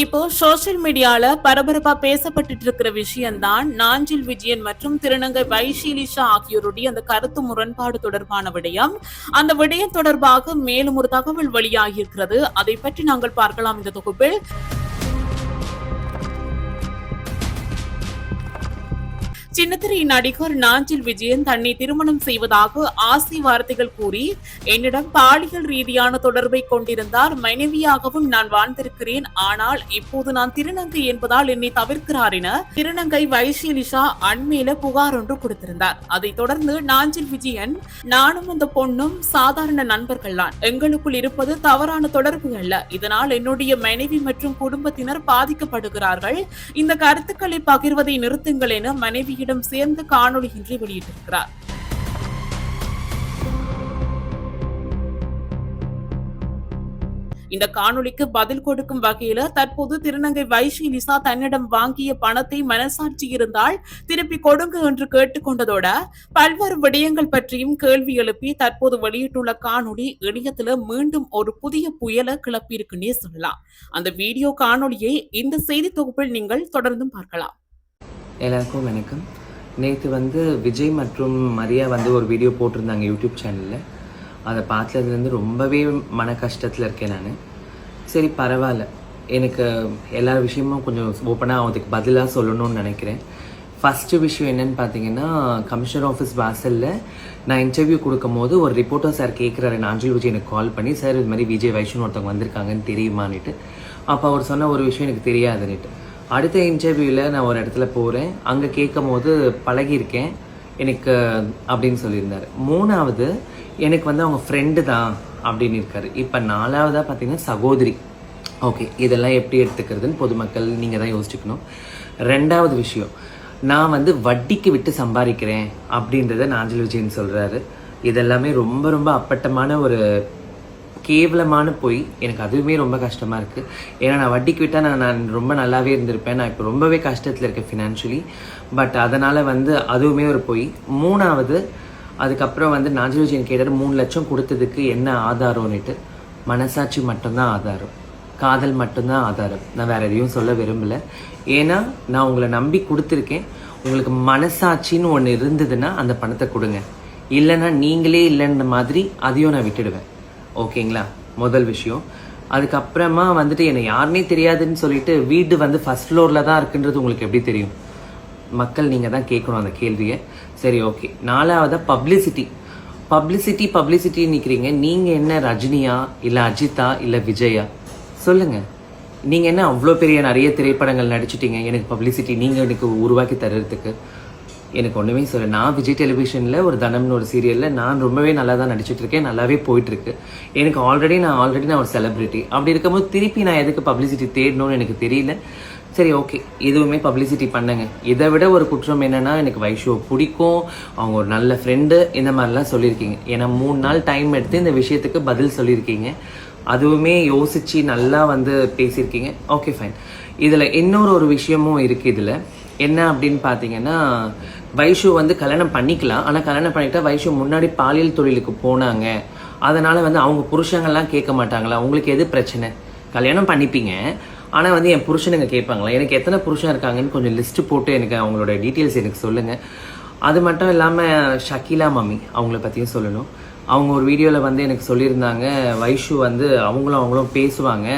இப்போ சோசியல் மீடியால பரபரப்பா பேசப்பட்டு இருக்கிற விஷயம்தான் நாஞ்சில் விஜயன் மற்றும் திருநங்கை வைஷீலிஷா ஆகியோருடைய அந்த கருத்து முரண்பாடு தொடர்பான விடயம். அந்த விடயம் தொடர்பாக மேலும் ஒரு தகவல் வெளியாகி இருக்கிறது அதை பற்றி நாங்கள் பார்க்கலாம் இந்த தொகுப்பில். சின்னத்திரை நடிகர் நாஞ்சில் விஜயன் தன்னை திருமணம் செய்வதாக ஆசை வார்த்தைகள் கூறி என்னிடம் பாலியல் ரீதியான தொடர்பை கொண்டிருந்தார். மனைவியாகவும் நான் வாழ்ந்திருக்கிறேன். ஆனால் இப்போது நான் திருநங்கை என்பதால் என்னை தவிர்க்கிறார் என திருநங்கை வைஷியலிஷா அண்மையில புகார் ஒன்று கொடுத்திருந்தார். அதைத் தொடர்ந்து நாஞ்சில் விஜயன் நானும் அந்த பொண்ணும் சாதாரண நண்பர்கள் தான். எங்களுக்குள் இருப்பது தவறான தொடர்பு அல்ல. இதனால் என்னுடைய மனைவி மற்றும் குடும்பத்தினர் பாதிக்கப்படுகிறார்கள். இந்த கருத்துக்களை பகிர்வதை நிறுத்துங்கள் என மனைவியிடம் சேர்ந்து காணொளி இன்றி வெளியிட்டிருக்கிறார். இந்த காணொலிக்கு பதில் கொடுக்கும் வகையில தற்போது திருநங்கை வைஷி நிசா தன்னிடம் வாங்கிய பணத்தை மனசாட்சி இருந்தால் திருப்பி கொடுங்க என்று கேட்டுக்கொண்டதோட பல்வேறு விடயங்கள் பற்றியும் கேள்வி எழுப்பி தற்போது வெளியிட்டுள்ள காணொலி இணையத்துல மீண்டும் ஒரு புதிய புயலை கிளப்பியிருக்குன்னே சொல்லலாம். அந்த வீடியோ காணொலியை இந்த செய்தி தொகுப்பில் நீங்கள் தொடர்ந்தும் பார்க்கலாம். எல்லாருக்கும் வணக்கம். நேற்று வந்து விஜய் மற்றும் மரியா வந்து ஒரு வீடியோ போட்டிருந்தாங்க யூடியூப் சேனலில் அதை பார்த்ததுலேருந்து ரொம்பவே மன கஷ்டத்தில் இருக்கேன் நான். சரி பரவாயில்ல. எனக்கு எல்லா விஷயமும் கொஞ்சம் ஓப்பனாக அதுக்கு பதிலாக சொல்லணும்னு நினைக்கிறேன். ஃபஸ்ட்டு விஷயம் என்னன்னு பார்த்தீங்கன்னா கமிஷனர் ஆஃபீஸ் வாசலில் நான் இன்டர்வியூ கொடுக்கும்போது ஒரு ரிப்போர்ட்டர் சார் கேட்குறாரு நாஞ்சில் விஜய் எனக்கு கால் பண்ணி சார் இது மாதிரி விஜய் வைஷ்ணு ஒருத்தவங்க வந்திருக்காங்கன்னு தெரியுமான்னுட்டு. அப்போ அவர் சொன்ன ஒரு விஷயம் எனக்கு தெரியாதுன்னுட்டு. அடுத்த இன்டர்வியூவில் நான் ஒரு இடத்துல போகிறேன் அங்கே கேட்கும் போது பழகியிருக்கேன். எனக்கு அப்படின்னு சொல்லியிருந்தார். மூணாவது எனக்கு வந்து அவங்க ஃப்ரெண்டு தான் அப்படின்னு இருக்காரு. இப்போ நாலாவதாக பார்த்தீங்கன்னா சகோதரி. ஓகே இதெல்லாம் எப்படி எடுத்துக்கிறதுன்னு பொதுமக்கள் நீங்கள் தான் யோசிச்சுக்கணும். ரெண்டாவது விஷயம் நான் வந்து வட்டிக்கு விட்டு சம்பாதிக்கிறேன் அப்படின்றத நாஞ்சல் விஜயன் சொல்கிறாரு இதெல்லாமே ரொம்ப ரொம்ப அப்பட்டமான ஒரு கேவலமான பொய். எனக்கு அதுவுமே ரொம்ப கஷ்டமாக இருக்குது ஏன்னா நான் வட்டிக்கு விட்டால் நான் நான் ரொம்ப நல்லாவே இருந்திருப்பேன். நான் இப்போ ரொம்பவே கஷ்டத்தில் இருக்கேன் ஃபினான்ஷியலி பட் அதனால் வந்து அதுவுமே ஒரு பொய். மூணாவது அதுக்கப்புறம் வந்து நாஜில் கேட்டர் கேட்டார் மூணு லட்சம் கொடுத்ததுக்கு என்ன ஆதாரம்னுட்டு. மனசாட்சி மட்டும்தான் ஆதாரம். காதல் மட்டும்தான் ஆதாரம். நான் வேற எதையும் சொல்ல விரும்பல. ஏன்னா நான் உங்களை நம்பி கொடுத்துருக்கேன். உங்களுக்கு மனசாட்சின்னு ஒன்று இருந்ததுன்னா அந்த பணத்தை கொடுங்க. இல்லைன்னா நீங்களே இல்லைன்ற மாதிரி அதையும் நான் விட்டுடுவேன். ஓகேங்களா? முதல் விஷயம். அதுக்கப்புறமா வந்துட்டு என்னை யாருனே தெரியாதுன்னு சொல்லிட்டு வீடு வந்து ஃபஸ்ட் ஃப்ளோரில் தான் இருக்குன்றது உங்களுக்கு எப்படி தெரியும்? மக்கள் நீங்கள் தான் கேட்கணும் அந்த கேள்வியை. சரி ஓகே. நாலாவதாக பப்ளிசிட்டி பப்ளிசிட்டி பப்ளிசிட்டி நிற்கிறீங்க நீங்கள் என்ன ரஜினியா இல்லை அஜித்தா இல்லை விஜயா? சொல்லுங்கள் நீங்கள் என்ன அவ்வளோ பெரிய நிறைய திரைப்படங்கள் நடிச்சிட்டீங்க? எனக்கு பப்ளிசிட்டி நீங்கள் எனக்கு உருவாக்கி தர்றதுக்கு. எனக்கு ஒன்றுமே சொல்ல நான் விஜய் டெலிவிஷனில் ஒரு தனம்னு ஒரு சீரியலில் நான் ரொம்பவே நல்லா தான் நடிச்சிட்டு இருக்கேன் நல்லாவே போயிட்டுருக்கு எனக்கு ஆல்ரெடி நான் ஆல்ரெடி நான் ஒரு செலிப்ரிட்டி அப்படி இருக்கும்போது திருப்பி நான் எதுக்கு பப்ளிசிட்டி தேடணும்னு எனக்கு தெரியல. சரி ஓகே இதுவுமே பப்ளிசிட்டி பண்ணுங்க. இதை விட ஒரு குற்றம் என்னன்னா எனக்கு வைஷோ பிடிக்கும். அவங்க ஒரு நல்ல ஃப்ரெண்டு இந்த மாதிரிலாம் சொல்லியிருக்கீங்க. ஏன்னா மூணு நாள் டைம் எடுத்து இந்த விஷயத்துக்கு பதில் சொல்லியிருக்கீங்க. அதுவுமே யோசிச்சு நல்லா வந்து பேசியிருக்கீங்க. ஓகே ஃபைன் இதில் இன்னொரு ஒரு விஷயமும் இருக்குது இதில். என்ன அப்படின்னு பார்த்தீங்கன்னா வைஷு வந்து கல்யாணம் பண்ணிக்கலாம். ஆனால் கல்யாணம் பண்ணிட்டா வைஷு முன்னாடி பாலியல் தொழிலுக்கு போனாங்க. அதனால் வந்து அவங்க புருஷங்கள்லாம் கேட்க மாட்டாங்களா? உங்களுக்கு எது பிரச்சனை? கல்யாணம் பண்ணிப்பீங்க. ஆனால் வந்து என் புருஷனுங்க கேட்பாங்களா? எனக்கு எத்தனை புருஷன் இருக்காங்கன்னு கொஞ்சம் லிஸ்ட்டு போட்டு எனக்கு அவங்களோட டீட்டெயில்ஸ் எனக்கு சொல்லுங்கள் அது மட்டும் இல்லாமல் ஷக்கீலா மம்மி அவங்கள பற்றியும் சொல்லணும். அவங்க ஒரு வீடியோவில் வந்து எனக்கு சொல்லியிருந்தாங்க வைஷு வந்து அவங்களும் அவங்களும் பேசுவாங்க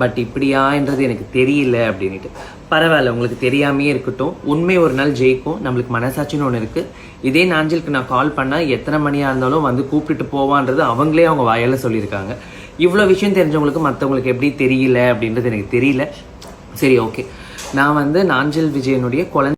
பட் இப்படியான்றது எனக்கு தெரியல அப்படின்ட்டு பரவாயில்ல உங்களுக்கு தெரியாமையே இருக்கட்டும். உண்மை ஒரு நாள் ஜெயிக்கும். நம்மளுக்கு மனசாட்சின்னு ஒன்று இருக்குது இதே நாஞ்சலுக்கு நான் கால் பண்ணால் எத்தனை மணியாக இருந்தாலும் வந்து கூப்பிட்டுட்டு போவான்றது அவங்களே அவங்க வாயால் சொல்லியிருக்காங்க. இவ்வளோ விஷயம் தெரிஞ்சவங்களுக்கு மற்றவங்களுக்கு எப்படி தெரியல அப்படின்றது எனக்கு தெரியல. சரி ஓகே நான் வந்து நாஞ்சல் விஜயனுடைய குழந்தை